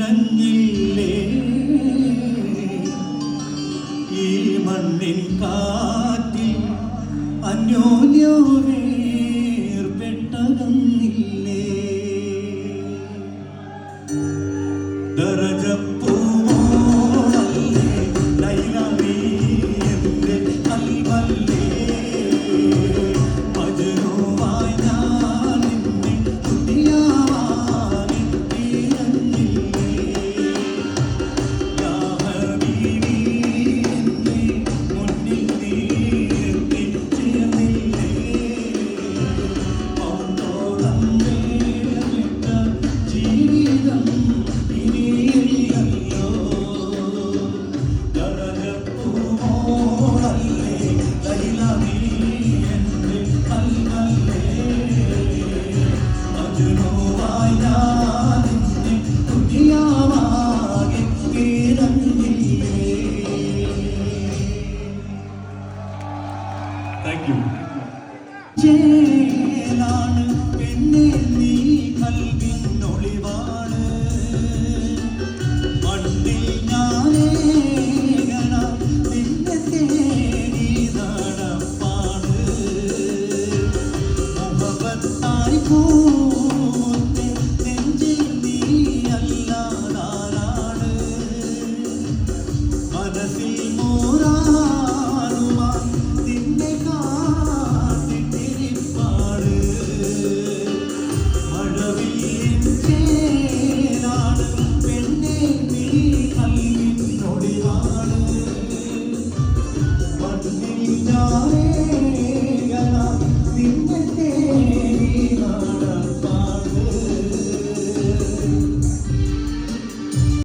നിറഞ്ഞില്ലേ ഈ മണ്ണിൻ കാറ്റിൽ അന്യോന്യോവേർപ്പെട്ടകന്നില്ലേ ദരജപ്പ യു ചേലാണ് പെണ്ണെ നീ കൽവിനൊളിവാണ് മണ്ണിൽ ഞാനേകന നിന്നെ തേടി നടപ്പാണ്. മുഹബത്തായി പൂത്തെ നെഞ്ചിൽ നീ അല്ലാതാരാണ്. മനസ്സിൽ